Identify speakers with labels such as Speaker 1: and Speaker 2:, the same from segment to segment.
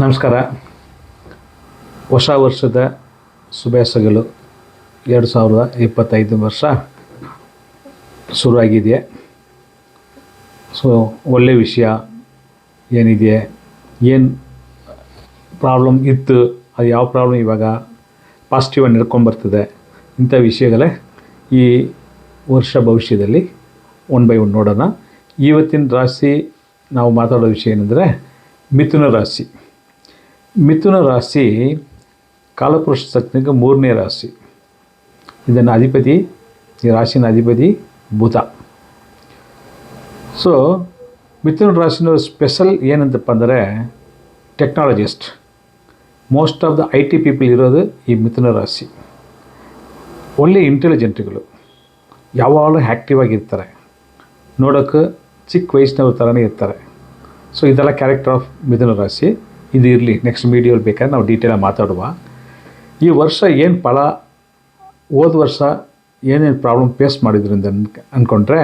Speaker 1: ನಮಸ್ಕಾರ. ಹೊಸ ವರ್ಷದ ಶುಭಾಶಯಗಳು. ಎರಡು ಸಾವಿರದ ಇಪ್ಪತ್ತೈದು ವರ್ಷ ಶುರುವಾಗಿದೆ ಸೊ ಒಳ್ಳೆಯ ವಿಷಯ ಏನಿದೆ ಏನು ಪ್ರಾಬ್ಲಮ್ ಇತ್ತು? ಅದು ಯಾವ ಪ್ರಾಬ್ಲಮ್ ಇವಾಗ? ಪಾಸಿಟಿವ್ ಆಗಿ ನಡ್ಕೊಂಬರ್ತದೆ ಇಂಥ ವಿಷಯಗಳೇ ಈ ವರ್ಷ ಭವಿಷ್ಯದಲ್ಲಿ ಒನ್ ಬೈ ಒನ್ ನೋಡೋಣ. ಇವತ್ತಿನ ರಾಶಿ ನಾವು ಮಾತಾಡೋ ವಿಷಯ ಏನಂದರೆ ಮಿಥುನ ರಾಶಿ. ಮಿಥುನ ರಾಶಿ ಕಾಲಪುರುಷ ತಜ್ಞಗೆ ಮೂರನೇ ರಾಶಿ. ಇದನ್ನು ಅಧಿಪತಿ, ಈ ರಾಶಿನ ಅಧಿಪತಿ ಬುಧ. ಸೊ ಮಿಥುನ ರಾಶಿನ ಸ್ಪೆಷಲ್ ಏನಂತಪ್ಪ ಅಂದರೆ technologist most of the I T people ಇರೋದು ಈ ಮಿಥುನ ರಾಶಿ. ಒಳ್ಳೆ ಇಂಟೆಲಿಜೆಂಟ್ಗಳು ಯಾವಾಗಲೂ ಆ್ಯಕ್ಟಿವ್ ಆಗಿರ್ತಾರೆ. ನೋಡೋಕ್ಕೆ ಚಿಕ್ಕ ವಯಸ್ಸಿನವ್ರ ಥರನೇ ಇರ್ತಾರೆ. ಸೊ ಇದೆಲ್ಲ ಕ್ಯಾರೆಕ್ಟರ್ ಆಫ್ ಮಿಥುನ ರಾಶಿ. ಇದು ಇರಲಿ ನೆಕ್ಸ್ಟ್ ಮೀಡಿಯೋಲ್ಲಿ ಬೇಕಾದ್ರೆ ನಾವು ಡೀಟೇಲಾಗಿ ಮಾತಾಡುವ. ಈ ವರ್ಷ ಏನು ಫಲ, ಹೋದ ವರ್ಷ ಏನೇನು ಪ್ರಾಬ್ಲಮ್ ಫೇಸ್ ಮಾಡಿದ್ರಿಂದ ಅನ್ ಅಂದ್ಕೊಂಡ್ರೆ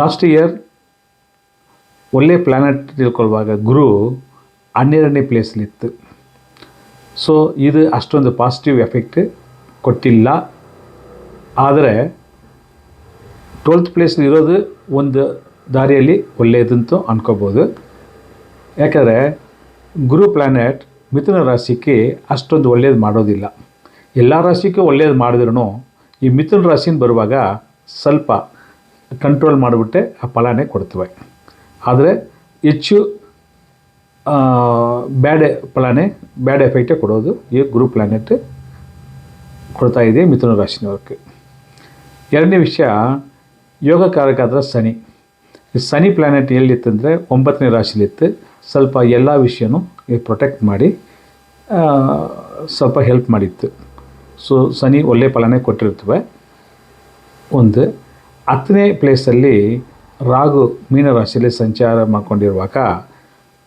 Speaker 1: ಲಾಸ್ಟ್ ಇಯರ್ ಒಳ್ಳೆ ಪ್ಲ್ಯಾನೆಟ್ ತಿಳ್ಕೊಳ್ಳುವಾಗ ಗುರು ಹನ್ನೆರಡನೇ ಪ್ಲೇಸಲ್ಲಿತ್ತು ಸೊ ಇದು ಅಷ್ಟೊಂದು ಪಾಸಿಟಿವ್ ಎಫೆಕ್ಟ್ ಕೊಟ್ಟಿಲ್ಲ. ಆದರೆ ಟ್ವೆಲ್ತ್ ಪ್ಲೇಸ್ ಇರೋದು ಒಂದು ದಾರಿಯಲ್ಲಿ ಒಳ್ಳೆಯದಂತೂ ಅನ್ಕೋಬೋದು. ಯಾಕಂದರೆ ಗುರು ಪ್ಲ್ಯಾನೆಟ್ ಮಿಥುನ ರಾಶಿಗೆ ಅಷ್ಟೊಂದು ಒಳ್ಳೇದು ಮಾಡೋದಿಲ್ಲ. ಎಲ್ಲ ರಾಶಿಗೂ ಒಳ್ಳೇದು ಮಾಡಿದ್ರೂ ಈ ಮಿಥುನ ರಾಶಿನ ಬರುವಾಗ ಸ್ವಲ್ಪ ಕಂಟ್ರೋಲ್ ಮಾಡಿಬಿಟ್ಟೆ ಆ ಫಲನೇ ಕೊಡ್ತವೆ. ಆದರೆ ಹೆಚ್ಚು ಬ್ಯಾಡ್ ಫಲನೇ ಬ್ಯಾಡ್ ಎಫೆಕ್ಟೇ ಕೊಡೋದು ಈ ಗುರು ಪ್ಲ್ಯಾನೆಟ್ ಕೊಡ್ತಾ ಇದೆ ಮಿಥುನ ರಾಶಿನವ್ರಿಗೆ. ಎರಡನೇ ವಿಷಯ ಯೋಗಕಾರಕ್ಕಾದ್ರೆ ಶನಿ. ಈ ಶನಿ ಪ್ಲ್ಯಾನೆಟ್ ಎಲ್ಲಿತ್ತಂದರೆ ಒಂಬತ್ತನೇ ರಾಶಿಲಿತ್ತು. ಸ್ವಲ್ಪ ಎಲ್ಲ ವಿಷಯನೂ ಪ್ರೊಟೆಕ್ಟ್ ಮಾಡಿ ಸ್ವಲ್ಪ ಹೆಲ್ಪ್ ಮಾಡಿತ್ತು. ಸೊ ಸನಿ ಒಳ್ಳೆ ಫಲನೇ ಕೊಟ್ಟಿರ್ತವೆ ಒಂದು, ಹತ್ತನೇ ಪ್ಲೇಸಲ್ಲಿ ರಾಗು ಮೀನರಾಶಿಯಲ್ಲಿ ಸಂಚಾರ ಮಾಡ್ಕೊಂಡಿರುವಾಗ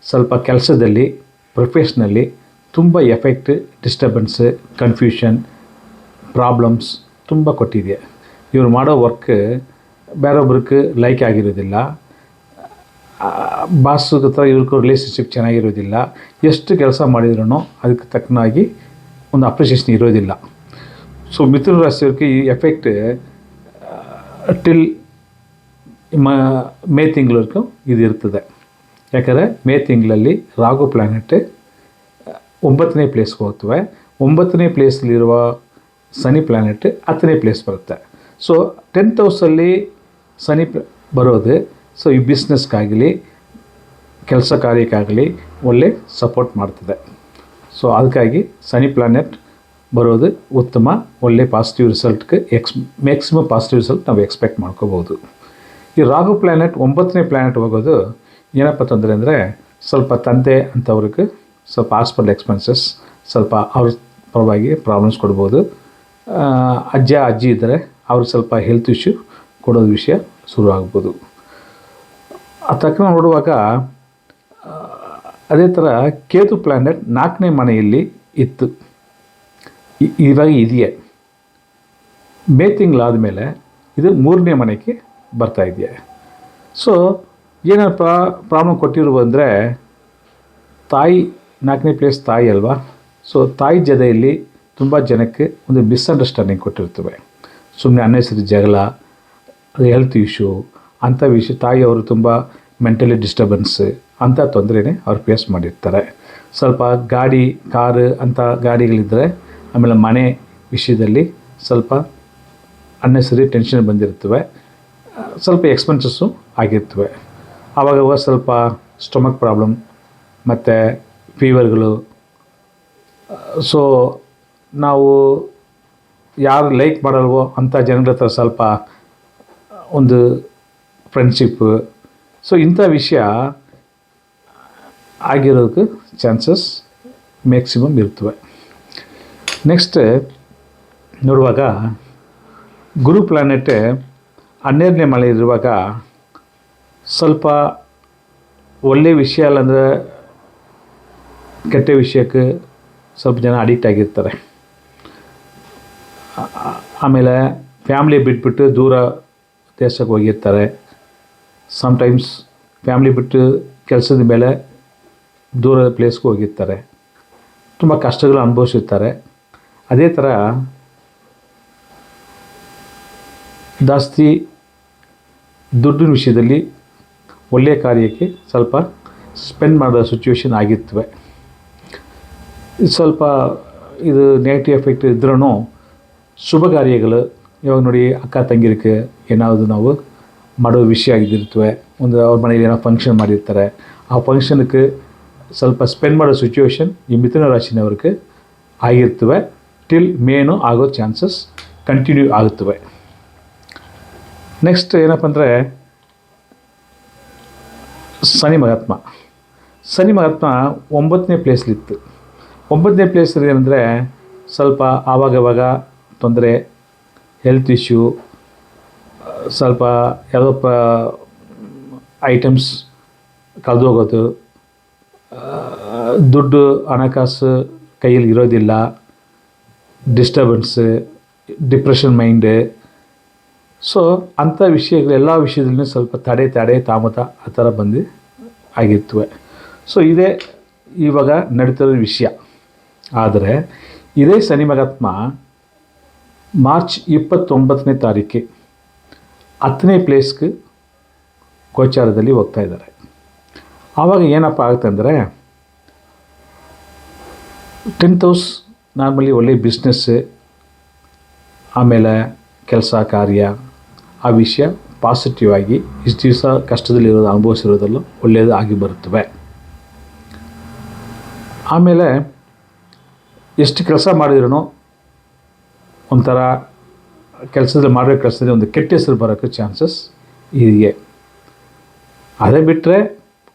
Speaker 1: ಸ್ವಲ್ಪ ಕೆಲಸದಲ್ಲಿ ಪ್ರೊಫೆಷ್ನಲ್ಲಿ ತುಂಬ ಎಫೆಕ್ಟ್ ಡಿಸ್ಟರ್ಬೆನ್ಸ್ ಕನ್ಫ್ಯೂಷನ್ ಪ್ರಾಬ್ಲಮ್ಸ್ ತುಂಬ ಕೊಟ್ಟಿದೆ. ಇವ್ರು ಮಾಡೋ ವರ್ಕ್ ಬೇರೊಬ್ರಿಗೆ ಲೈಕ್ ಆಗಿರೋದಿಲ್ಲ. ಬಾಸ್ ಹತ್ರ ಇವ್ರಿಗೂ ರಿಲೇಷನ್ಶಿಪ್ ಚೆನ್ನಾಗಿರೋದಿಲ್ಲ. ಎಷ್ಟು ಕೆಲಸ ಮಾಡಿದ್ರೂ ಅದಕ್ಕೆ ತಕ್ಕನಾಗಿ ಒಂದು ಅಪ್ರಿಷಿಯೇಷನ್ ಇರೋದಿಲ್ಲ. ಸೊ ಮಿಥುನ ರಾಶಿಯವ್ರಿಗೆ ಈ ಎಫೆಕ್ಟ್ ಟಿಲ್ ಮ ತಿಂಗಳವರೆಗೂ ಇದು ಇರ್ತದೆ ಯಾಕಂದರೆ ಮೇ ತಿಂಗಳಲ್ಲಿ ರಾಗು ಪ್ಲ್ಯಾನೆಟ್ ಒಂಬತ್ತನೇ ಪ್ಲೇಸ್ಗೆ ಹೋಗ್ತವೆ. ಒಂಬತ್ತನೇ ಪ್ಲೇಸಲ್ಲಿರುವ ಸನಿ ಪ್ಲ್ಯಾನೆಟ್ ಹತ್ತನೇ ಪ್ಲೇಸ್ ಬರುತ್ತೆ. ಸೊ ಟೆಂತ್ ಹೌಸಲ್ಲಿ ಸನಿ ಬರೋದು. ಸೊ ಈ ಬಿಸ್ನೆಸ್ಗಾಗಲಿ ಕೆಲಸ ಕಾರ್ಯಕ್ಕಾಗಲಿ ಒಳ್ಳೆ ಸಪೋರ್ಟ್ ಮಾಡ್ತದೆ. ಸೊ ಅದಕ್ಕಾಗಿ ಸನಿ ಪ್ಲಾನೆಟ್ ಬರೋದು ಉತ್ತಮ, ಒಳ್ಳೆ ಪಾಸಿಟಿವ್ ರಿಸಲ್ಟ್ಗೆ ಎಕ್ಸ್ ಮ್ಯಾಕ್ಸಿಮಮ್ ಪಾಸಿಟಿವ್ ರಿಸಲ್ಟ್ ನಾವು ಎಕ್ಸ್ಪೆಕ್ಟ್ ಮಾಡ್ಕೋಬೋದು. ಈ ರಾಹು ಪ್ಲ್ಯಾನೆಟ್ ಒಂಬತ್ತನೇ ಪ್ಲ್ಯಾನೆಟ್ ಹೋಗೋದು ಏನಪ್ಪ ತೊಂದರೆ ಅಂದರೆ ಸ್ವಲ್ಪ ತಂದೆ ಅಂಥವ್ರಿಗೆ ಸ್ವಲ್ಪ ಹಾಸ್ಪಿಟಲ್ ಎಕ್ಸ್ಪೆನ್ಸಸ್ ಸ್ವಲ್ಪ ಅವ್ರ ಪರವಾಗಿ ಪ್ರಾಬ್ಲಮ್ಸ್ ಕೊಡ್ಬೋದು. ಅಜ್ಜ, ಅಜ್ಜಿ ಇದ್ದರೆ ಅವ್ರಿಗೆ ಸ್ವಲ್ಪ ಹೆಲ್ತ್ ಇಶ್ಯೂ ಕೊಡೋದು ವಿಷಯ ಶುರು ಆಗ್ಬೋದು. ಆ ತಕ್ಕ ನೋಡುವಾಗ ಅದೇ ಥರ ಕೇತು ಪ್ಲ್ಯಾನೆಟ್ ನಾಲ್ಕನೇ ಮನೆಯಲ್ಲಿ ಇತ್ತು. ಇವಾಗ ಇದೆಯೇ. ಮೇ ತಿಂಗಳಾದ ಮೇಲೆ ಇದು ಮೂರನೇ ಮನೆಗೆ ಬರ್ತಾ ಇದೆಯಾ. ಸೊ ಏನೋ ಪ್ರಾ ಪ್ರಾಬ್ಲಮ್ ಕೊಟ್ಟಿರುವ ಅಂದರೆ ತಾಯಿ, ನಾಲ್ಕನೇ ಪ್ಲೇಸ್ ತಾಯಿ ಅಲ್ವಾ? ಸೊ ತಾಯಿ ಜೊತೆಯಲ್ಲಿ ತುಂಬ ಜನಕ್ಕೆ ಒಂದು ಮಿಸ್ಅಂಡರ್ಸ್ಟ್ಯಾಂಡಿಂಗ್ ಕೊಟ್ಟಿರ್ತವೆ. ಸುಮ್ಮನೆ ಅನ್ನೆಸರಿ ಜಗಳ ಹೆಲ್ತ್ ಇಶ್ಯೂ ಅಂಥ ವಿಷಯ. ತಾಯಿಯವರು ತುಂಬ ಮೆಂಟಲಿ ಡಿಸ್ಟರ್ಬೆನ್ಸ್ ಅಂಥ ತೊಂದರೆನೇ ಅವ್ರು ಫೇಸ್ ಮಾಡಿರ್ತಾರೆ. ಸ್ವಲ್ಪ ಗಾಡಿ, ಕಾರು ಅಂಥ ಗಾಡಿಗಳಿದ್ದರೆ ಆಮೇಲೆ ಮನೆ ವಿಷಯದಲ್ಲಿ ಸ್ವಲ್ಪ ಅನ್ನೆಸರಿ ಟೆನ್ಷನ್ ಬಂದಿರ್ತವೆ ಸ್ವಲ್ಪ ಎಕ್ಸ್ಪೆನ್ಸಸ್ಸು ಆಗಿರ್ತವೆ. ಆವಾಗ ಸ್ವಲ್ಪ ಸ್ಟೊಮಕ್ ಪ್ರಾಬ್ಲಮ್ ಮತ್ತು ಫೀವರ್ಗಳು ಸೊ ನಾವು ಯಾರು ಲೈಕ್ ಮಾಡಲ್ವೋ ಅಂಥ ಜನಗಳ ಹತ್ರ ಸ್ವಲ್ಪ ಒಂದು ಫ್ರೆಂಡ್ಶಿಪ್ ಸೊ ಇಂಥ ವಿಷಯ ಆಗಿರೋದಕ್ಕೆ ಚಾನ್ಸಸ್ ಮ್ಯಾಕ್ಸಿಮಮ್ ಇರ್ತವೆ. ನೆಕ್ಸ್ಟ್ ನೋಡುವಾಗ ಗುರು ಪ್ಲಾನೆಟ್ ಹನ್ನೆರಡನೇ ಮಳೆ ಇರುವಾಗ ಸ್ವಲ್ಪ ಒಳ್ಳೆಯ ವಿಷಯ ಅಲ್ಲಂದರೆ ಕೆಟ್ಟ ವಿಷಯಕ್ಕೆ ಸ್ವಲ್ಪ ಜನ ಅಡಿಕ್ಟ್ ಆಗಿರ್ತಾರೆ. ಆಮೇಲೆ ಫ್ಯಾಮ್ಲಿ ಬಿಟ್ಬಿಟ್ಟು ದೂರ ದೇಶಕ್ಕೆ ಹೋಗಿರ್ತಾರೆ. ಸಮ್ಟೈಮ್ಸ್ ಫ್ಯಾಮ್ಲಿ ಬಿಟ್ಟು ಕೆಲಸದ ಮೇಲೆ ದೂರದ ಪ್ಲೇಸ್ಗೆ ಹೋಗಿರ್ತಾರೆ. ತುಂಬ ಕಷ್ಟಗಳು ಅನುಭವಿಸಿರ್ತಾರೆ. ಅದೇ ಥರ ಜಾಸ್ತಿ ದುಡ್ಡಿನ ವಿಷಯದಲ್ಲಿ ಒಳ್ಳೆಯ ಕಾರ್ಯಕ್ಕೆ ಸ್ವಲ್ಪ ಸ್ಪೆಂಡ್ ಮಾಡೋ ಸಿಚುವೇಶನ್ ಆಗಿರ್ತವೆ. ಸ್ವಲ್ಪ ಇದು ನೆಗೆಟಿವ್ ಎಫೆಕ್ಟ್ ಇದ್ರೂ ಶುಭ ಕಾರ್ಯಗಳು. ಇವಾಗ ನೋಡಿ ಅಕ್ಕ ತಂಗಿರಕ್ಕೆ ಏನಾದರೂ ನಾವು ಮಾಡೋ ವಿಷಯ ಆಗಿರ್ತವೆ. ಒಂದು ಅವ್ರ ಮನೇಲಿ ಏನೋ ಫಂಕ್ಷನ್ ಮಾಡಿರ್ತಾರೆ. ಆ ಫಂಕ್ಷನ್ಗೆ ಸ್ವಲ್ಪ ಸ್ಪೆಂಡ್ ಮಾಡೋ ಸಿಚುವೇಶನ್ ಈ ಮಿಥುನ ರಾಶಿನವ್ರಿಗೆ ಆಗಿರ್ತವೆ. ಟಿಲ್ ಮೇನು ಆಗೋ ಚಾನ್ಸಸ್ ಕಂಟಿನ್ಯೂ ಆಗುತ್ತವೆ. ನೆಕ್ಸ್ಟ್ ಏನಪ್ಪ ಅಂದರೆ, ಶನಿ ಮಹಾತ್ಮ. ಶನಿ ಮಹಾತ್ಮ ಒಂಬತ್ತನೇ ಪ್ಲೇಸ್ಲಿತ್ತು ಒಂಬತ್ತನೇ ಪ್ಲೇಸಲ್ಲಿ ಏನಂದರೆ ಸ್ವಲ್ಪ ಆವಾಗವಾಗ ತೊಂದರೆ ಹೆಲ್ತ್ ಇಶ್ಯೂ ಸ್ವಲ್ಪ ಯಾವುದೋ ಐಟಮ್ಸ್ ಕಳೆದೋಗೋದು ದುಡ್ಡು, ಹಣಕಾಸು ಕೈಯಲ್ಲಿ ಇರೋದಿಲ್ಲ. ಡಿಸ್ಟರ್ಬೆನ್ಸ್ ಡಿಪ್ರೆಷನ್ ಮೈಂಡ್ ಸೊ ಅಂಥ ವಿಷಯಗಳು ಎಲ್ಲ ವಿಷಯದಲ್ಲೂ ಸ್ವಲ್ಪ ತಡೆ ತಡೆ ತಾಮತ ಆ ಥರ ಬಂದು ಆಗಿರ್ತವೆ. ಸೊ ಇದೇ ಇವಾಗ ನಡೀತಿರೋ ವಿಷಯ. ಆದರೆ, ಇದೇ ಶನಿ ಮಗಾತ್ಮ ಮಾರ್ಚ್ ಇಪ್ಪತ್ತೊಂಬತ್ತನೇ ತಾರೀಕು ಹತ್ತನೇ ಪ್ಲೇಸ್ಗೆ ಗೋಚಾರದಲ್ಲಿ ಹೋಗ್ತಾ ಇದ್ದಾರೆ. ಆವಾಗ ಏನಪ್ಪ ಆಗುತ್ತೆ ಅಂದರೆ ಟೆಂತ್ ಹೌಸ್ ನಾರ್ಮಲಿ ಒಳ್ಳೆಯ ಬಿಸ್ನೆಸ್ ಆಮೇಲೆ ಕೆಲಸ, ಕಾರ್ಯ, ಆ ವಿಷಯ ಪಾಸಿಟಿವ್ ಆಗಿ ಇಷ್ಟು ದಿವಸ ಕಷ್ಟದಲ್ಲಿರೋದು ಅನುಭವಿಸಿರೋದೆಲ್ಲ ಒಳ್ಳೆಯದು ಆಗಿ ಬರುತ್ತವೆ. ಆಮೇಲೆ ಎಷ್ಟು ಕೆಲಸ ಮಾಡಿದ್ರೂ ಒಂಥರ ಕೆಲಸದಲ್ಲಿ ಮಾಡಬೇಕು ಕೆಲಸದಲ್ಲಿ ಒಂದು ಕೆಟ್ಟ ಹೆಸರು ಬರೋಕ್ಕೆ ಚಾನ್ಸಸ್ ಇದೆಯೇ ಅದೇ ಬಿಟ್ಟರೆ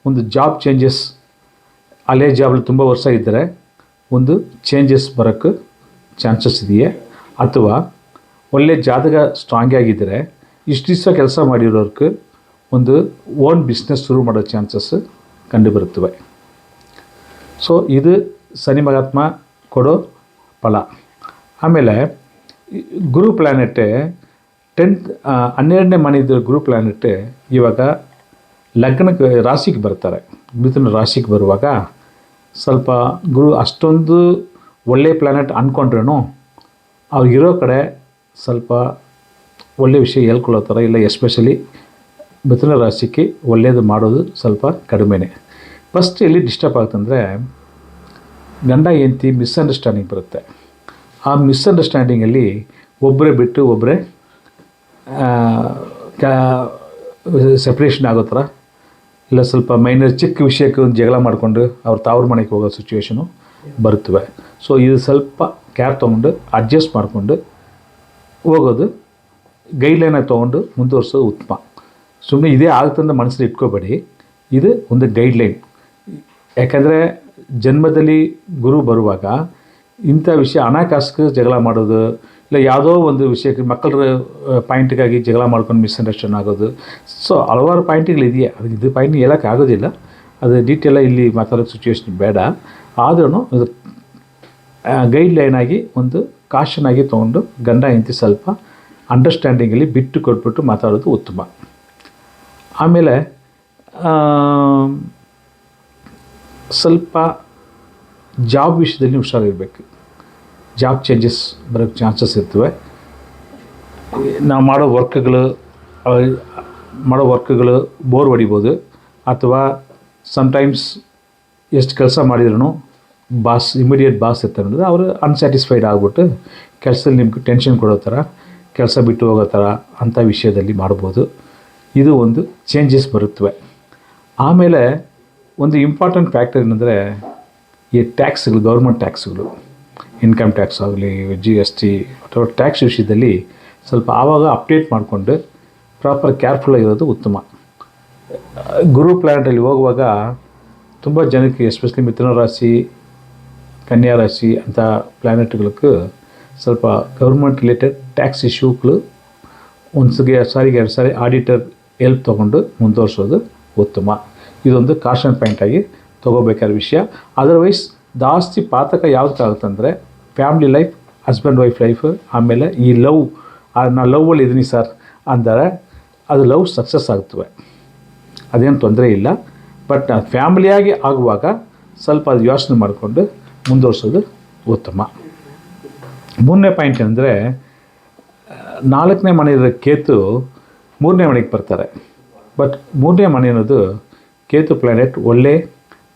Speaker 1: ಒಂದು ಜಾಬ್ ಚೇಂಜಸ್ ಅಲ್ಲೇ ಜಾಬಲ್ಲಿ ತುಂಬ ವರ್ಷ ಇದ್ದರೆ ಒಂದು ಚೇಂಜಸ್ ಬರೋಕ್ಕೆ ಚಾನ್ಸಸ್ ಇದೆಯೇ? ಅಥವಾ ಒಳ್ಳೆ ಜಾತಕ ಸ್ಟ್ರಾಂಗ್ ಆಗಿದ್ದರೆ ಇಷ್ಟು ದಿವಸ ಕೆಲಸ ಮಾಡಿರೋರ್ಗೆ ಒಂದು ಓನ್ ಬಿಸ್ನೆಸ್ ಶುರು ಮಾಡೋ ಚಾನ್ಸಸ್ ಕಂಡುಬರುತ್ತವೆ. ಸೊ ಇದು ಸನಿ ಮಹಾತ್ಮ ಕೊಡೋ ಫಲ. ಆಮೇಲೆ, ಗುರು ಪ್ಲ್ಯಾನೆಟ್ ಟೆಂತ್ ಹನ್ನೆರಡನೇ ಮನೆಯಿದ್ದ ಗುರು ಪ್ಲ್ಯಾನೆಟ್ಟೆ ಇವಾಗ ಲಗ್ನಕ್ಕೆ ರಾಶಿಗೆ ಬರ್ತಾರೆ. ಮಿಥುನ ರಾಶಿಗೆ ಬರುವಾಗ ಸ್ವಲ್ಪ ಗುರು ಅಷ್ಟೊಂದು ಒಳ್ಳೆಯ ಪ್ಲ್ಯಾನೆಟ್ ಅಂದ್ಕೊಂಡ್ರೂ ಅವ್ರಿಗಿರೋ ಕಡೆ ಸ್ವಲ್ಪ ಒಳ್ಳೆಯ ವಿಷಯ ಹೇಳ್ಕೊಳ್ಳೋ ಥರ ಇಲ್ಲ ಎಸ್ಪೆಷಲಿ ಮಿಥುನ ರಾಶಿಗೆ ಒಳ್ಳೆಯದು ಮಾಡೋದು ಸ್ವಲ್ಪ ಕಡಿಮೆನೇ. ಫಸ್ಟ್ ಎಲ್ಲಿ ಡಿಸ್ಟರ್ಬ್ ಆಗುತ್ತಂದರೆ ಗಂಡ, ಹೆಂಡತಿ ಮಿಸ್ಅಂಡರ್ಸ್ಟ್ಯಾಂಡಿಂಗ್ ಬರುತ್ತೆ. ಆ ಮಿಸ್ಅಂಡರ್ಸ್ಟ್ಯಾಂಡಿಂಗಲ್ಲಿ ಒಬ್ಬರೇ ಬಿಟ್ಟು ಒಬ್ಬರೇ ಸೆಪ್ರೇಷನ್ ಆಗೋ ಥರ ಇಲ್ಲ, ಸ್ವಲ್ಪ ಮೈನರ್ ಚಿಕ್ಕ ವಿಷಯಕ್ಕೆ ಒಂದು ಜಗಳ ಮಾಡಿಕೊಂಡು ಅವ್ರು ತಾವ್ರ ಮನೆಗೆ ಹೋಗೋ ಸಿಚುವೇಶನು ಬರುತ್ತವೆ. ಸೊ ಇದು ಸ್ವಲ್ಪ ಕೇರ್ ತೊಗೊಂಡು ಅಡ್ಜಸ್ಟ್ ಮಾಡಿಕೊಂಡು ಹೋಗೋದು ಗೈಡ್ಲೈನಾಗಿ ತೊಗೊಂಡು ಮುಂದುವರ್ಸೋದು ಉತ್ತಮ. ಸುಮ್ಮನೆ ಇದೇ ಆಗುತ್ತಂತ ಮನಸ್ಸಲ್ಲಿ ಇಟ್ಕೋಬೇಡಿ. ಇದು ಒಂದು ಗೈಡ್ಲೈನ್ ಯಾಕಂದರೆ ಜನ್ಮದಲ್ಲಿ ಗುರು ಬರುವಾಗ ಇಂಥ ವಿಷಯ ಹಣಕಾಸಿಗೆ ಜಗಳ ಮಾಡೋದು, ಇಲ್ಲ ಯಾವುದೋ ಒಂದು ವಿಷಯಕ್ಕೆ ಮಕ್ಕಳ ಪಾಯಿಂಟ್ಗಾಗಿ ಜಗಳ ಮಾಡ್ಕೊಂಡು ಮಿಸ್ಅಂಡರ್ಸ್ಟ್ಯಾಂಡ್ ಆಗೋದು. ಸೊ ಹಲವಾರು ಪಾಯಿಂಟ್ಗಳಿದೆಯೇ ಅದು ಇದು ಪಾಯಿಂಟ್ ಹೇಳೋಕ್ಕೆ ಆಗೋದಿಲ್ಲ. ಅದು ಡೀಟೇಲ ಇಲ್ಲಿ ಮಾತಾಡೋ ಸಿಚುವೇಶನ್ ಬೇಡ. ಆದ್ರೂ ಇದು ಗೈಡ್ಲೈನ್ ಆಗಿ ಒಂದು ಕಾಶನ್ ಆಗಿ ತೊಗೊಂಡು ಗಂಡ, ಹೆಂಡತಿ ಸ್ವಲ್ಪ ಅಂಡರ್ಸ್ಟ್ಯಾಂಡಿಂಗಲ್ಲಿ ಬಿಟ್ಟು ಕೊಟ್ಬಿಟ್ಟು ಮಾತಾಡೋದು ಉತ್ತಮ. ಆಮೇಲೆ ಸ್ವಲ್ಪ ಜಾಬ್ ವಿಷಯದಲ್ಲಿ ಹುಷಾರಿರಬೇಕು. ಜಾಬ್ ಚೇಂಜಸ್ ಬರೋಕ್ಕೆ ಚಾನ್ಸಸ್ ಇರ್ತವೆ. ನಾವು ಮಾಡೋ ವರ್ಕ್ಗಳು ಮಾಡೋ ವರ್ಕ್ಗಳು ಬೋರ್ ಹೊಡಿಬೋದು. ಅಥವಾ ಸಮ್ಟೈಮ್ಸ್ ಎಷ್ಟು ಕೆಲಸ ಮಾಡಿದ್ರು ಬಾಸ್ ಇಮಿಡಿಯೇಟ್ ಬಾಸ್ ಇರ್ತಾರೆ ಅವರು ಅನ್ಸ್ಯಾಟಿಸ್ಫೈಡ್ ಆಗಿಬಿಟ್ಟು ಕೆಲಸದಲ್ಲಿ ನಿಮಗೆ ಟೆನ್ಷನ್ ಕೊಡೋ ಥರ, ಕೆಲಸ ಬಿಟ್ಟು ಹೋಗೋ ಥರ ಅಂಥ ವಿಷಯದಲ್ಲಿ ಮಾಡ್ಬೋದು. ಇದು ಒಂದು ಚೇಂಜಸ್ ಬರುತ್ತವೆ. ಆಮೇಲೆ ಒಂದು ಇಂಪಾರ್ಟೆಂಟ್ ಫ್ಯಾಕ್ಟರ್ ಏನಂದರೆ ಈ ಟ್ಯಾಕ್ಸ್ಗಳು ಗೌರ್ಮೆಂಟ್ ಟ್ಯಾಕ್ಸ್ಗಳು ಇನ್ಕಮ್ ಟ್ಯಾಕ್ಸ್ ಆಗಲಿ ಜಿ ಎಸ್ ಟಿ ಅಥವಾ ಟ್ಯಾಕ್ಸ್ ವಿಷಯದಲ್ಲಿ ಸ್ವಲ್ಪ ಆವಾಗ ಅಪ್ಡೇಟ್ ಮಾಡಿಕೊಂಡು ಪ್ರಾಪರ್ ಕೇರ್ಫುಲ್ಲಾಗಿರೋದು ಉತ್ತಮ. ಗುರು ಪ್ಲ್ಯಾನೆಟಲ್ಲಿ ಹೋಗುವಾಗ ತುಂಬ ಜನಕ್ಕೆ ಎಸ್ಪೆಷಲಿ ಮಿಥುನ ರಾಶಿ, ಕನ್ಯಾ ರಾಶಿ ಅಂಥ ಪ್ಲ್ಯಾನೆಟ್ಗಳಿಗೆ ಸ್ವಲ್ಪ ಗೌರ್ಮೆಂಟ್ ರಿಲೇಟೆಡ್ ಟ್ಯಾಕ್ಸ್ ಇಶ್ಯೂಗಳು ಒಂದು ಸರಿಗೆ ಸಾರಿಗೆ, ಎರಡು ಸಾರಿ ಆಡಿಟರ್ ಹೆಲ್ಪ್ ತೊಗೊಂಡು ಮುಂದುವರ್ಸೋದು ಉತ್ತಮ. ಇದೊಂದು ಕಾಷನ್ ಪಾಯಿಂಟಾಗಿ ತೊಗೋಬೇಕಾದ ವಿಷಯ. ಅದರ್ವೈಸ್ ಜಾಸ್ತಿ ಪಾತಕ ಯಾವುದಕ್ಕಾಗುತ್ತಂದರೆ family life husband wife life ಆಮೇಲೆ ಈ ಲವ್ ನಾನು ಲವ್ವಲ್ಲಿ ಇದ್ದೀನಿ ಸರ್ ಅಂದರೆ, ಅದು ಲವ್ ಸಕ್ಸಸ್ ಆಗ್ತವೆ. ಅದೇನು ತೊಂದರೆ ಇಲ್ಲ. ಬಟ್ ಫ್ಯಾಮಿಲಿಯಾಗಿ ಆಗುವಾಗ ಸ್ವಲ್ಪ ಅದು ಯೋಚನೆ ಮಾಡಿಕೊಂಡು ಮುಂದುವರ್ಸೋದು ಉತ್ತಮ. ಮೂರನೇ ಪಾಯಿಂಟ್ ಅಂದರೆ, ನಾಲ್ಕನೇ ಮನೆಯ ಕೇತು ಮೂರನೇ ಮನೆಗೆ ಬರ್ತಾರೆ. ಬಟ್ ಮೂರನೇ ಮನೆ ಅನ್ನೋದು ಕೇತು ಪ್ಲ್ಯಾನೆಟ್ ಒಳ್ಳೆ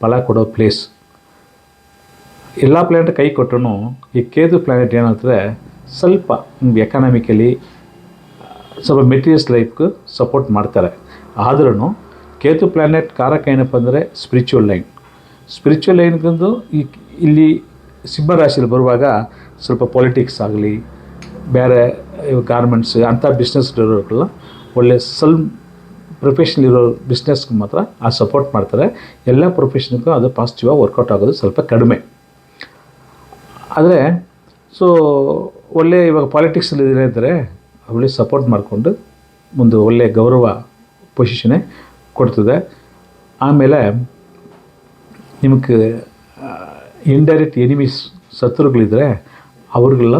Speaker 1: ಫಲ ಕೊಡೋ ಪ್ಲೇಸ್ ಎಲ್ಲ ಪ್ಲಾನೆಟ್ ಕೈ ಕೊಟ್ಟರು ಈ ಕೇತು ಪ್ಲ್ಯಾನೆಟ್ ಏನಂತಂದರೆ ಸ್ವಲ್ಪ ಎಕನಾಮಿಕಲಿ ಸ್ವಲ್ಪ ಮೆಟೀರಿಯಲ್ಸ್ ಲೈಫ್ಗೆ ಸಪೋರ್ಟ್ ಮಾಡ್ತಾರೆ. ಆದ್ರೂ ಕೇತು ಪ್ಲ್ಯಾನೆಟ್ ಕಾರಕ ಏನಪ್ಪ ಅಂದರೆ ಸ್ಪಿರಿಚುವಲ್ ಲೈನ್ ಸ್ಪಿರಿಚುವಲ್ ಲೈನ್ಗಂದು ಈ ಇಲ್ಲಿ ಸಿಂಹರಾಶಿಯಲ್ಲಿ ಬರುವಾಗ ಸ್ವಲ್ಪ ಪೊಲಿಟಿಕ್ಸ್ ಆಗಲಿ, ಬೇರೆ ಗಾರ್ಮೆಂಟ್ಸ್ ಅಂಥ ಬಿಸ್ನೆಸ್ ಇರೋರಿಗೆಲ್ಲ ಒಳ್ಳೆ ಸ್ವಲ್ಪ ಪ್ರೊಫೆಷನಲ್ ಇರೋ ಬಿಸ್ನೆಸ್ಗೆ ಮಾತ್ರ ಆ ಸಪೋರ್ಟ್ ಮಾಡ್ತಾರೆ. ಎಲ್ಲ ಪ್ರೊಫೆಷನ್ಗೂ ಅದು ಪಾಸಿಟಿವ್ ಆಗಿ ವರ್ಕೌಟ್ ಆಗೋದು ಸ್ವಲ್ಪ ಕಡಿಮೆ. ಆದರೆ ಸೊ ಒಳ್ಳೆ ಇವಾಗ ಪಾಲಿಟಿಕ್ಸಲ್ಲಿ ಇದ್ದರೆ ಒಳ್ಳೆ ಸಪೋರ್ಟ್ ಮಾಡಿಕೊಂಡು ಒಂದು ಒಳ್ಳೆ ಗೌರವ ಪೊಸಿಷನೇ ಕೊಡ್ತದೆ. ಆಮೇಲೆ ನಿಮಗೆ ಇಂಡೈರೆಕ್ಟ್ ಎನಿಮೀಸ್ ಶತ್ರುಗಳಿದ್ರೆ ಅವ್ರಿಗೆಲ್ಲ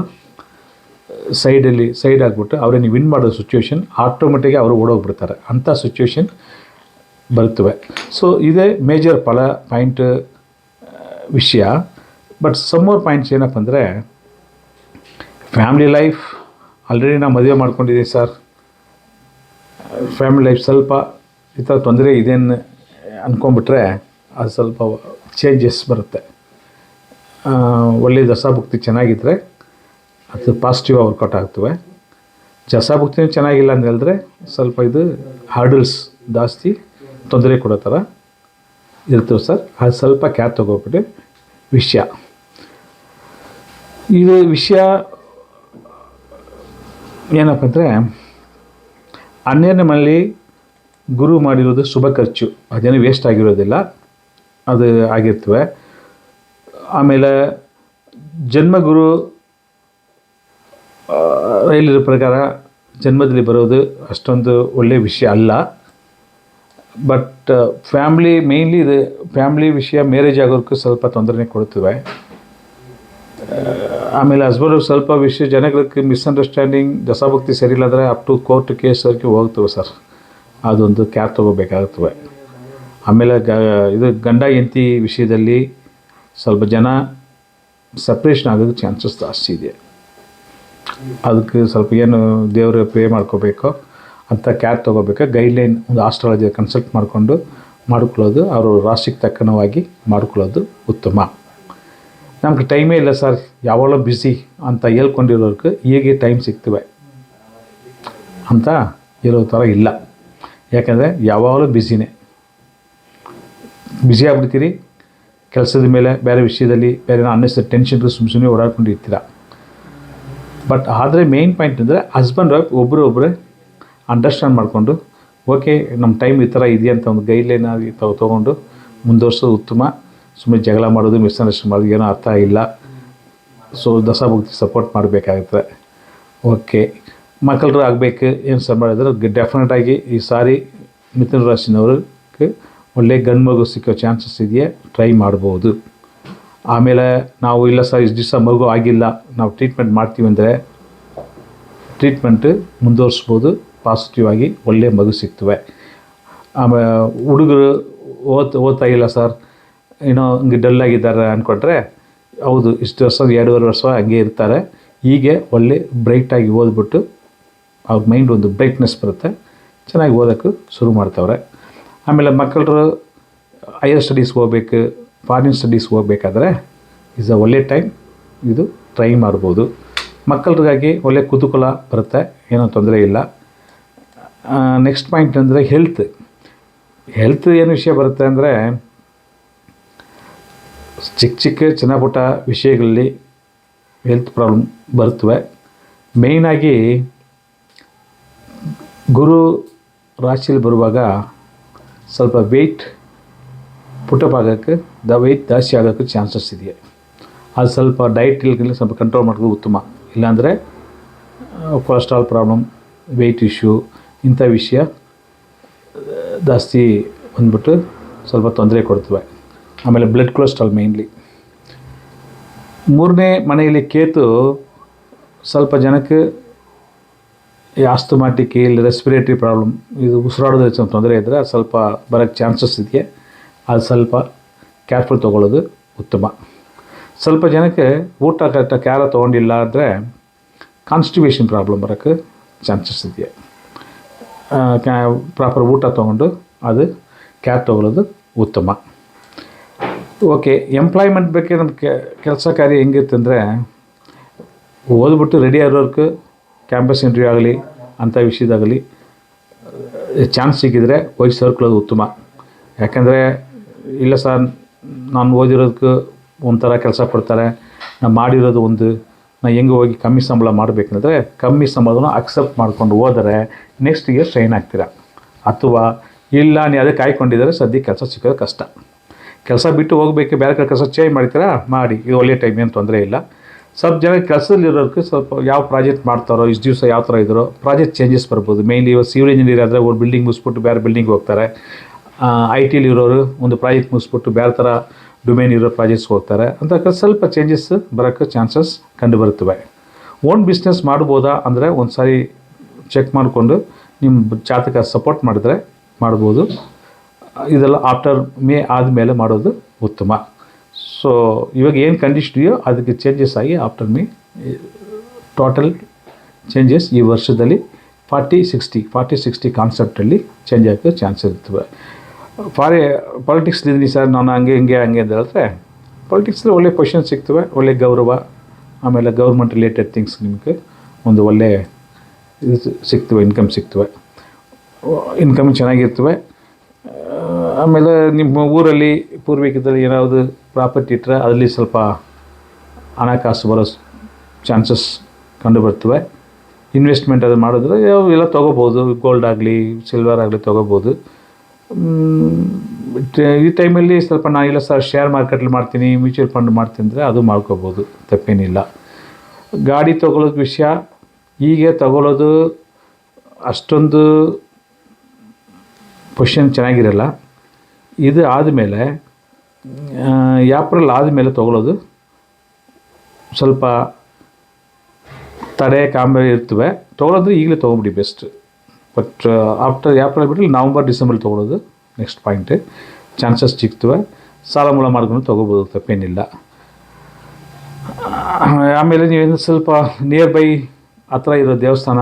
Speaker 1: ಸೈಡಲ್ಲಿ ಸೈಡ್ ಆಗಿಬಿಟ್ಟು ಅವ್ರನ್ನ ವಿನ್ ಮಾಡೋ ಸಿಚುವೇಶನ್ ಆಟೋಮೆಟಿಕ್ಗೆ ಅವರು ಓಡೋಗ್ಬಿಡ್ತಾರೆ. ಅಂಥ ಸಿಚುವೇಶನ್ ಬರ್ತವೆ ಸೊ ಇದೇ ಮೇಜರ್ ಫಲ ಪಾಯಿಂಟ್ ವಿಷಯ. ಬಟ್ ಸಮ್ಮೋರ್ ಪಾಯಿಂಟ್ಸ್ ಏನಪ್ಪ ಅಂದರೆ ಫ್ಯಾಮ್ಲಿ ಲೈಫ್ ಆಲ್ರೆಡಿ ನಾವು ಮದುವೆ ಮಾಡ್ಕೊಂಡಿದ್ದೀವಿ ಸರ್ ಫ್ಯಾಮಿಲಿ ಲೈಫ್ ಸ್ವಲ್ಪ ಈ ಥರ ತೊಂದರೆ ಇದೇನು ಅಂದ್ಕೊಂಬಿಟ್ರೆ ಅದು ಸ್ವಲ್ಪ ಚೇಂಜಸ್ ಬರುತ್ತೆ. ಒಳ್ಳೆಯ ದಸಾ ಭಕ್ತಿ ಚೆನ್ನಾಗಿದ್ದರೆ ಅದು ಪಾಸಿಟಿವ್ ವರ್ಕೌಟ್ ಆಗ್ತವೆ. ದಸಾಭುಕ್ತಿನೂ ಚೆನ್ನಾಗಿಲ್ಲ ಅಂತ ಹೇಳಿದ್ರೆ ಸ್ವಲ್ಪ ಇದು ಹಾರ್ಡಲ್ಸ್ ಜಾಸ್ತಿ ತೊಂದರೆ ಕೊಡೋ ಥರ ಇರ್ತವೆ ಸರ್. ಅದು ಸ್ವಲ್ಪ ಕ್ಯಾ ತಗೋಬಿಟ್ಟು ವಿಷಯ. ಇದು ವಿಷಯ ಏನಪ್ಪ ಅಂದರೆ ಹನ್ನೆರಡನೇ ಮನೇಲಿ ಗುರು ಮಾಡಿರೋದು ಶುಭ ಖರ್ಚು. ಅದೇನು ವೇಸ್ಟ್ ಆಗಿರೋದಿಲ್ಲ. ಅದು ಆಗಿರ್ತವೆ. ಆಮೇಲೆ ಜನ್ಮಗುರು ರೈಲಿನ ಪ್ರಕಾರ ಜನ್ಮದಲ್ಲಿ ಬರೋದು ಅಷ್ಟೊಂದು ಒಳ್ಳೆಯ ವಿಷಯ ಅಲ್ಲ. ಬಟ್ ಫ್ಯಾಮ್ಲಿ ಮೇಯ್ನ್ಲಿ ಇದು ಫ್ಯಾಮ್ಲಿ ವಿಷಯ ಮ್ಯಾರೇಜ್ ಆಗೋದಕ್ಕೂ ಸ್ವಲ್ಪ ತೊಂದರೆ ಕೊಡ್ತವೆ. ಆಮೇಲೆ ಹಸ್ಬೆಂಡ್ ಸ್ವಲ್ಪ ವಿಷಯ ಜನಗಳಿಗೆ ಮಿಸ್ಅಂಡರ್ಸ್ಟ್ಯಾಂಡಿಂಗ್ ದಸಾಭಕ್ತಿ ಸರಿ ಇಲ್ಲಾಂದರೆ ಅಪ್ ಟು ಕೋರ್ಟ್ ಕೇಸ್ವರೆಗೆ ಹೋಗ್ತವೆ ಸರ್ ಅದೊಂದು ಕ್ಯಾರ್ ತೊಗೋಬೇಕಾಗ್ತವೆ. ಆಮೇಲೆ ಗ, ಇದು ಗಂಡ ಹೆಂಡತಿ ವಿಷಯದಲ್ಲಿ ಸ್ವಲ್ಪ ಜನ ಸಪ್ರೇಷನ್ ಆಗೋದಕ್ಕೆ ಚಾನ್ಸಸ್ ಜಾಸ್ತಿ ಇದೆ. ಅದಕ್ಕೆ ಸ್ವಲ್ಪ ಏನು ದೇವರು ಪ್ರೇ ಮಾಡ್ಕೋಬೇಕು ಅಂತ ಕ್ಯಾರ್ ತೊಗೋಬೇಕು. ಗೈಡ್ಲೈನ್ ಒಂದು ಆಸ್ಟ್ರಾಲಜಿ ಕನ್ಸಲ್ಟ್ ಮಾಡಿಕೊಂಡು ಮಾಡ್ಕೊಳ್ಳೋದು, ಅವರು ರಾಶಿಗೆ ತಕ್ಕನವಾಗಿ ಮಾಡ್ಕೊಳ್ಳೋದು ಉತ್ತಮ. ನಮ್ಗೆ ಟೈಮೇ ಇಲ್ಲ ಸರ್, ಯಾವಾಗಲೂ ಬ್ಯುಸಿ ಅಂತ ಹೇಳ್ಕೊಂಡಿರೋರ್ಗೆ ಹೇಗೆ ಟೈಮ್ ಸಿಗ್ತವೆ ಅಂತ ಇರೋ ಥರ ಇಲ್ಲ. ಯಾಕಂದರೆ ಯಾವಾಗಲೂ ಬ್ಯುಸಿನೇ. ಬ್ಯುಸಿ ಆಗ್ಬಿಡ್ತೀರಿ, ಕೆಲಸದ ಮೇಲೆ, ಬೇರೆ ವಿಷಯದಲ್ಲಿ, ಬೇರೆ ಅನ್ನಿಸ್ತಾರೆ ಟೆನ್ಷನ್ಗಳು ಸುಮ್ಮ ಸುಮ್ಮನೆ ಓಡಾಡ್ಕೊಂಡು ಇರ್ತೀರ ಬಟ್ ಆದರೆ ಮೇನ್ ಪಾಯಿಂಟ್ ಅಂದರೆ ಹಸ್ಬೆಂಡ್ ವೈಫ್ ಒಬ್ಬರು ಒಬ್ಬರೇ ಅಂಡರ್ಸ್ಟ್ಯಾಂಡ್ ಮಾಡಿಕೊಂಡು ಓಕೆ ನಮ್ಮ ಟೈಮ್ ಈ ಥರ ಇದೆಯಾ ಅಂತ ಒಂದು ಗೈಡ್ಲೈನ್ ಆಗಿ ತಗೊ ತೊಗೊಂಡು ಮುಂದುವರ್ಸೋದು ಉತ್ತಮ. ಸುಮ್ಮನೆ ಜಗಳ ಮಾಡೋದು ಮಿಸ್ಅಂಡರ್ಸ್ಟ್ಯಾಂಡ್ ಮಾಡೋದು ಏನೋ ಅರ್ಥ ಇಲ್ಲ. ಸೊ ದಸಾಭಕ್ತಿ ಸಪೋರ್ಟ್ ಮಾಡಬೇಕಾಗುತ್ತೆ. ಓಕೆ ಮಕ್ಕಳರು ಆಗಬೇಕು, ಏನು ಸಹ ಮಾಡಿದ್ರೆ? ಡೆಫಿನೆಟಾಗಿ ಈ ಸಾರಿ ಮಿಥುನ ರಾಶಿನವ್ರಿಗೆ ಒಳ್ಳೆ ಗಂಡು ಮಗು ಸಿಕ್ಕೋ ಚಾನ್ಸಸ್ ಇದೆಯಾ? ಟ್ರೈ ಮಾಡ್ಬೋದು. ಆಮೇಲೆ ನಾವು ಇಲ್ಲ ಸರ್, ಇಷ್ಟು ದಿವಸ ಮಗು ಆಗಿಲ್ಲ, ನಾವು ಟ್ರೀಟ್ಮೆಂಟ್ ಮಾಡ್ತೀವಿ ಅಂದರೆ ಟ್ರೀಟ್ಮೆಂಟ್ ಮುಂದುವರಿಸ್ಬೋದು ಪಾಸಿಟಿವ್ ಆಗಿ ಒಳ್ಳೆಯ ಮಗು ಸಿಗ್ತವೆ. ಆಮೇಲೆ ಹುಡುಗರು ಓದ್, ಓದ್ತಾ ಇಲ್ಲ ಸರ್, ಏನೋ ಹಂಗೆ ಡಲ್ಲಾಗಿದ್ದಾರೆ ಅಂದ್ಕೊಂಡ್ರೆ ಹೌದು, ಇಷ್ಟು ವರ್ಷ, ಎರಡೂವರೆ ವರ್ಷ ಹಂಗೆ ಇರ್ತಾರೆ. ಹೀಗೆ ಒಳ್ಳೆ ಬ್ರೈಟಾಗಿ ಓದ್ಬಿಟ್ಟು ಅವ್ರ ಮೈಂಡ್ ಒಂದು ಬ್ರೈಟ್ನೆಸ್ ಬರುತ್ತೆ, ಚೆನ್ನಾಗಿ ಓದೋಕ್ಕೆ ಶುರು ಮಾಡ್ತವ್ರೆ. ಆಮೇಲೆ ಮಕ್ಕಳು ಹೈಯರ್ ಸ್ಟಡೀಸ್ಗೆ ಹೋಗ್ಬೇಕು ಫಾರಿನ್ ಸ್ಟಡೀಸ್ ಹೋಗಬೇಕಾದ್ರೆ ಇಸ್ ಅ ಒಳ್ಳೆ ಟೈಮ್ ಇದು ಟ್ರೈ ಮಾಡ್ಬೋದು. ಮಕ್ಕಳಿಗಾಗಿ ಒಳ್ಳೆ ಕುತೂಹಲ ಬರುತ್ತೆ, ಏನೂ ತೊಂದರೆ ಇಲ್ಲ. ನೆಕ್ಸ್ಟ್ ಪಾಯಿಂಟ್ ಅಂದರೆ ಹೆಲ್ತ್ ಹೆಲ್ತ್ ಏನು ವಿಷಯ ಬರುತ್ತೆ ಅಂದರೆ ಚಿಕ್ಕ ಚಿಕ್ಕ ಚಿನ್ನ ಪುಟ್ಟ ವಿಷಯಗಳಲ್ಲಿ ಹೆಲ್ತ್ ಪ್ರಾಬ್ಲಮ್ ಬರ್ತವೆ. ಮೇಯ್ನಾಗಿ ಗುರು ರಾಶಿಯಲ್ಲಿ ಬರುವಾಗ ಸ್ವಲ್ಪ ವೆಯ್ಟ್ ಪುಟ್ಟ ಆಗೋಕ್ಕೆ ದ ವೆಯ್ಟ್ ಜಾಸ್ತಿ ಆಗೋಕ್ಕೆ ಚಾನ್ಸಸ್ ಇದೆಯೇ? ಅದು ಸ್ವಲ್ಪ ಡಯಟ್ ಇಲ್ಲಿ ಸ್ವಲ್ಪ ಕಂಟ್ರೋಲ್ ಮಾಡೋದು ಉತ್ತಮ. ಇಲ್ಲಾಂದರೆ ಕೊಲೆಸ್ಟ್ರಾಲ್ ಪ್ರಾಬ್ಲಮ್ ವೆಯ್ಟ್ ಇಶ್ಯೂ ಇಂಥ ವಿಷಯ ಜಾಸ್ತಿ ಬಂದ್ಬಿಟ್ಟು ಸ್ವಲ್ಪ ತೊಂದರೆ ಕೊಡ್ತವೆ. ಆಮೇಲೆ ಬ್ಲಡ್ ಕೊಲೆಸ್ಟ್ರಾಲ್ ಮೇಯ್ನ್ಲಿ ಮೂರನೇ ಮನೆಯಲ್ಲಿ ಕೇತು ಸ್ವಲ್ಪ ಜನಕ್ಕೆ ಆಸ್ತಮಾಟಿಕ್ ಇಲ್ಲಿ ರೆಸ್ಪಿರೇಟ್ರಿ ಪ್ರಾಬ್ಲಮ್ ಇದು ಉಸಿರಾಡೋದ್ರಲ್ಲಿ ಸ್ವಲ್ಪ ತೊಂದರೆ ಇದ್ದರೆ ಅದು ಸ್ವಲ್ಪ ಬರೋಕ್ಕೆ ಚಾನ್ಸಸ್ ಇದೆಯೇ? ಅದು ಸ್ವಲ್ಪ ಕೇರ್ಫುಲ್ ತೊಗೊಳ್ಳೋದು ಉತ್ತಮ. ಸ್ವಲ್ಪ ಜನಕ್ಕೆ ಊಟ ಕರೆಕ್ಟ ಕ್ಯಾರ ತೊಗೊಂಡಿಲ್ಲ ಅಂದರೆ ಕಾನ್ಸ್ಟಿಬೇಷನ್ ಪ್ರಾಬ್ಲಮ್ ಬರೋಕ್ಕೆ ಚಾನ್ಸಸ್ ಇದೆಯಾ. ಕ್ಯಾ ಪ್ರಾಪರ್ ಊಟ ತೊಗೊಂಡು ಅದು ಕ್ಯಾರ್ ತೊಗೊಳ್ಳೋದು ಉತ್ತಮ. ಓಕೆ ಎಂಪ್ಲಾಯ್ಮೆಂಟ್ ಬಗ್ಗೆ ನಮ್ಮ ಕೆಲಸ ಕಾರ್ಯ ಹೆಂಗಿರುತ್ತೆ ಅಂದರೆ ಓದ್ಬಿಟ್ಟು ರೆಡಿ ಆಗೋರ್ಗೆ ಕ್ಯಾಂಪಸ್ ಇಂಟರ್ವ್ಯೂ ಆಗಲಿ, ಅಂಥ ವಿಷಯದಾಗಲಿ ಚಾನ್ಸ್ ಸಿಕ್ಕಿದರೆ ಹೋಗಿ ಸೇರ್ಕೊಳ್ಳೋದು ಉತ್ತಮ. ಯಾಕಂದರೆ, ಇಲ್ಲ ಸರ್ ನಾನು ಓದಿರೋದಕ್ಕೆ ಒಂಥರ ಕೆಲಸ ಕೊಡ್ತಾರೆ ನಾನು ಮಾಡಿರೋದು ಒಂದು ನಾನು ಹೆಂಗೆ ಹೋಗಿ ಕಮ್ಮಿ ಸಂಬಳ ಮಾಡಬೇಕಂದ್ರೆ ಕಮ್ಮಿ ಸಂಬಳನ ಅಕ್ಸೆಪ್ಟ್ ಮಾಡ್ಕೊಂಡು ಹೋದರೆ ನೆಕ್ಸ್ಟ್ ಇಯರ್ ಸ್ಟ್ರೈನ್ ಆಗ್ತೀರಾ. ಅಥವಾ ಇಲ್ಲ, ನೀ ಅದೇ ಕಾಯ್ಕೊಂಡಿದ್ದಾರೆ, ಸದ್ಯಕ್ಕೆ ಕೆಲಸ ಸಿಗೋದು ಕಷ್ಟ. ಕೆಲಸ ಬಿಟ್ಟು ಹೋಗಬೇಕು, ಬೇರೆ ಕಡೆ ಕೆಲಸ ಚೇಂಜ್ ಮಾಡ್ತೀರಾ? ಮಾಡಿ, ಇದು ಒಳ್ಳೆ ಟೈಮ್ ಏನು ತೊಂದರೆ ಇಲ್ಲ. ಸ್ವಲ್ಪ ಜನ ಕೆಲಸದಲ್ಲಿರೋದಕ್ಕೆ ಸ್ವಲ್ಪ ಯಾವ ಪ್ರಾಜೆಕ್ಟ್ ಮಾಡ್ತಾರೋ, ಇಷ್ಟು ದಿವಸ ಯಾವ ಥರ ಇದ್ದರೋ ಪ್ರಾಜೆಕ್ಟ್ ಚೇಂಜಸ್ ಬರ್ಬೋದು. ಮೇಯ್ನ್ಲಿ ಇವಾಗ ಸಿವಿಲ್ ಇಂಜಿನಿಯರ್ ಆದರೆ ಒಂದು ಬಿಲ್ಡಿಂಗ್ ಮುಗಿಸ್ಬಿಟ್ಟು ಬೇರೆ ಬಿಲ್ಡಿಂಗ್ ಹೋಗ್ತಾರೆ. ಐ ಟಿಲಿ ಇರೋರು ಒಂದು ಪ್ರಾಜೆಕ್ಟ್ ಮುಗಿಸ್ಬಿಟ್ಟು ಬೇರೆ ಥರ ಡೊಮೇನ್ ಇರೋ ಪ್ರಾಜೆಕ್ಟ್ಸ್ ಹೋಗ್ತಾರೆ. ಅಂತ ಸ್ವಲ್ಪ ಚೇಂಜಸ್ ಬರೋಕ್ಕೆ ಚಾನ್ಸಸ್ ಕಂಡು ಬರುತ್ತವೆ ಓನ್ ಬಿಸ್ನೆಸ್ ಮಾಡ್ಬೋದಾ ಅಂದರೆ ಒಂದು ಸಾರಿ ಚೆಕ್ ಮಾಡಿಕೊಂಡು ನಿಮ್ಮ ಜಾತಕ ಸಪೋರ್ಟ್ ಮಾಡಿದ್ರೆ ಮಾಡ್ಬೋದು. ಇದೆಲ್ಲ ಆಫ್ಟರ್ ಮೇ ಆದಮೇಲೆ ಮಾಡೋದು ಉತ್ತಮ. ಸೊ ಇವಾಗ ಏನು ಕಂಡೀಷನ್ ಇದೆಯೋ ಅದಕ್ಕೆ ಚೇಂಜಸ್ ಆಗಿ ಆಫ್ಟರ್ ಮೇ ಟೋಟಲ್ ಚೇಂಜಸ್ ಈ ವರ್ಷದಲ್ಲಿ ಫಾರ್ಟಿ ಸಿಕ್ಸ್ಟಿ ಫಾರ್ಟಿ ಸಿಕ್ಸ್ಟಿ ಕಾನ್ಸೆಪ್ಟಲ್ಲಿ ಚೇಂಜ್ ಆಗೋಕ್ಕೆ ಚಾನ್ಸ್ ಇರ್ತವೆ. ಫಾರಿ ಪಾಲಿಟಿಕ್ಸ್ ಇದ್ದೀನಿ ಸರ್, ನಾನು ಹಂಗೆ ಹಿಂಗೆ ಹಂಗೆ ಅಂತ ಹೇಳಿದ್ರೆ ಪಾಲಿಟಿಕ್ಸಲ್ಲಿ ಒಳ್ಳೆ ಪೊಸಿಷನ್ ಸಿಗ್ತವೆ, ಒಳ್ಳೆ ಗೌರವ, ಆಮೇಲೆ ಗೌರ್ಮೆಂಟ್ ರಿಲೇಟೆಡ್ ಥಿಂಗ್ಸ್ ನಿಮಗೆ ಒಂದು ಒಳ್ಳೆ ಇದು ಸಿಗ್ತವೆ ಇನ್ಕಮ್ ಸಿಗ್ತವೆ. ಇನ್ಕಮ್ ಚೆನ್ನಾಗಿರ್ತವೆ. ಆಮೇಲೆ ನಿಮ್ಮ ಊರಲ್ಲಿ ಪೂರ್ವಿಕದಲ್ಲಿ ಏನಾವುದು ಪ್ರಾಪರ್ಟಿ ಇಟ್ಟರೆ ಅದರಲ್ಲಿ ಸ್ವಲ್ಪ ಹಣಕಾಸು ಬರೋ ಚಾನ್ಸಸ್ ಕಂಡು ಬರ್ತವೆ ಇನ್ವೆಸ್ಟ್ಮೆಂಟ್ ಅದು ಮಾಡಿದ್ರೆ, ಎಲ್ಲ ತೊಗೋಬೋದು ಗೋಲ್ಡ್ ಆಗಲಿ ಸಿಲ್ವರ್ ಆಗಲಿ ತೊಗೋಬೋದು. ಈ ಟೈಮಲ್ಲಿ ಸ್ವಲ್ಪ ನಾನು ಇಲ್ಲ ಸರ್ ಶೇರ್ ಮಾರ್ಕೆಟಲ್ಲಿ ಮಾಡ್ತೀನಿ ಮ್ಯೂಚುವಲ್ ಫಂಡ್ ಮಾಡ್ತೀನಿ ಅಂದರೆ ಅದು ಮಾಡ್ಕೋಬೋದು, ತಪ್ಪೇನಿಲ್ಲ. ಗಾಡಿ ತೊಗೊಳೋದು ವಿಷಯ, ಹೀಗೆ ತಗೊಳ್ಳೋದು ಅಷ್ಟೊಂದು ಪೊಸಿಷನ್ ಚೆನ್ನಾಗಿರಲ್ಲ. ಇದು ಆದಮೇಲೆ ಏಪ್ರಿಲ್ ಆದಮೇಲೆ ತೊಗೊಳ್ಳೋದು ಸ್ವಲ್ಪ ತಡೆ ಕಾಂಬೆ ಇರ್ತವೆ. ತೊಗೊಳೋದ್ರೆ ಈಗಲೇ ತೊಗೊಂಬಿಡಿ ಬೆಸ್ಟ್ ಬಟ್ ಆಫ್ಟರ್ ಏಪ್ರಿಲ್ ಬಿಟ್ಟು ನವಂಬರ್ ಡಿಸೆಂಬರ್ ತೊಗೊಳೋದು ನೆಕ್ಸ್ಟ್ ಪಾಯಿಂಟ್ ಚಾನ್ಸಸ್ ಸಿಗ್ತವೆ. ಸಾಲ ಮೂಲ ಮಾಡ್ಕೊಂಡು ತೊಗೋಬೋದು, ತಪ್ಪೇನಿಲ್ಲ. ಆಮೇಲೆ ನೀವೇನು ಸ್ವಲ್ಪ ನಿಯರ್ ಬೈ ಹತ್ರ ಇರೋ ದೇವಸ್ಥಾನ,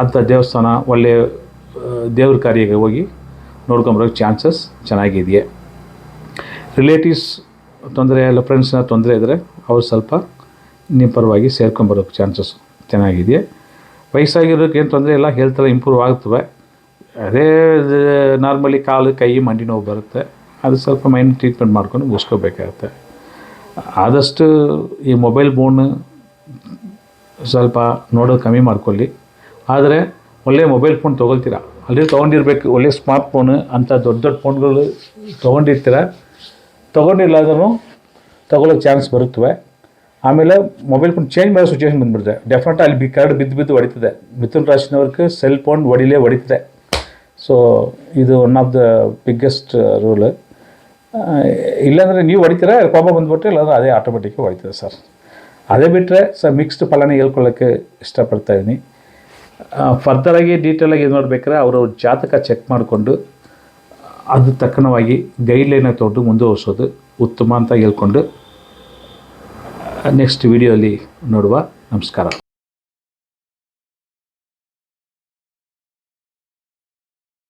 Speaker 1: ಅಂಥ ದೇವಸ್ಥಾನ ಒಳ್ಳೆಯ ದೇವ್ರ ಕಾರ್ಯಕ್ಕೆ ಹೋಗಿ ನೋಡ್ಕೊಂಬರೋಕ್ಕೆ ಚಾನ್ಸಸ್ ಚೆನ್ನಾಗಿದೆಯೇ. ರಿಲೇಟಿವ್ಸ್ ತೊಂದರೆ ಇಲ್ಲ ಫ್ರೆಂಡ್ಸ್ನ ತೊಂದರೆ ಇದ್ದರೆ ಅವ್ರು ಸ್ವಲ್ಪ ನಿಮ್ಮ ಪರವಾಗಿ ಸೇರ್ಕೊಂಬರೋಕ್ಕೆ ಚಾನ್ಸಸ್ ಚೆನ್ನಾಗಿದೆಯೇ. ವಯಸ್ಸಾಗಿರೋಕ್ಕೆ ಏನು ತೊಂದರೆ ಇಲ್ಲ ಹೆಲ್ತ್ ಎಲ್ಲ ಇಂಪ್ರೂವ್ ಆಗ್ತವೆ ಅದೇ ನಾರ್ಮಲಿ ಕಾಲು, ಕೈ, ಮಂಡಿ ನೋವು ಬರುತ್ತೆ. ಅದು ಸ್ವಲ್ಪ ಮೈಂಡ್ ಟ್ರೀಟ್ಮೆಂಟ್ ಮಾಡ್ಕೊಂಡು ಮುಗಿಸ್ಕೋಬೇಕಾಗತ್ತೆ. ಆದಷ್ಟು ಈ ಮೊಬೈಲ್ ಫೋನ್ ಸ್ವಲ್ಪ ನೋಡೋದು ಕಮ್ಮಿ ಮಾಡ್ಕೊಳ್ಳಿ. ಆದರೆ ಒಳ್ಳೆಯ ಮೊಬೈಲ್ ಫೋನ್ ತೊಗೊಳ್ತೀರ? ಅಲ್ಲಿ ತೊಗೊಂಡಿರ್ಬೇಕು ಒಳ್ಳೆಯ ಸ್ಮಾರ್ಟ್ ಫೋನು ಅಂಥ ದೊಡ್ಡ ದೊಡ್ಡ ಫೋನ್ಗಳು ತೊಗೊಂಡಿರ್ತೀರ? ತೊಗೊಂಡಿಲ್ಲ ಅಂದ್ರೂ ತೊಗೊಳ್ಳೋ ಚಾನ್ಸ್ ಬರುತ್ತವೆ. ಆಮೇಲೆ ಮೊಬೈಲ್ ಫೋನ್ ಚೇಂಜ್ ಮಾಡೋ ಸಿಚುವೇಶನ್ ಬಂದ್ಬಿಡುತ್ತೆ. ಡೆಫಿನೆಟ್ ಅಲ್ಲಿ ಬಿ ಕರಡು ಬಿದ್ದು ಬಿದ್ದು ಹೊಡಿತದೆ. ಮಿಥುನ್ ರಾಶಿನವ್ರಿಗೆ ಸೆಲ್ ಫೋನ್ ಹೊಡಿಲೇ ಹೊಡಿತದೆ. ಸೊ ಇದು one of the biggest rule ಇಲ್ಲಾಂದರೆ ನೀವು ಹೊಡಿತೀರಾ, ಕೋಪ ಬಂದ್ಬಿಟ್ಟು ಇಲ್ಲಾಂದರೆ ಅದೇ ಆಟೋಮೆಟಿಕ್ಕಾಗಿ ಹೊಡಿತದೆ ಸರ್ ಅದೇ ಬಿಟ್ಟರೆ ಸರ್ ಮಿಕ್ಸ್ಡ್ ಫಲನೇ ಹೇಳ್ಕೊಳ್ಳೋಕ್ಕೆ ಇಷ್ಟಪಡ್ತಾ ಇದ್ದೀನಿ. ಫರ್ದರಾಗಿ ಡೀಟೇಲಾಗಿ ಇದು ನೋಡ್ಬೇಕಾದ್ರೆ ಅವರು ಜಾತಕ ಚೆಕ್ ಮಾಡಿಕೊಂಡು, ಅದು ತಕ್ಕನವಾಗಿ ಗೈಡ್ಲೈನ ತೊಗೊಂಡು ಮುಂದುವರ್ಸೋದು ಉತ್ತಮ ಅಂತ ಹೇಳ್ಕೊಂಡು ನೆಕ್ಸ್ಟ್ ವಿಡಿಯೋ ಅಲ್ಲಿ ನೋಡುವ. ನಮಸ್ಕಾರ.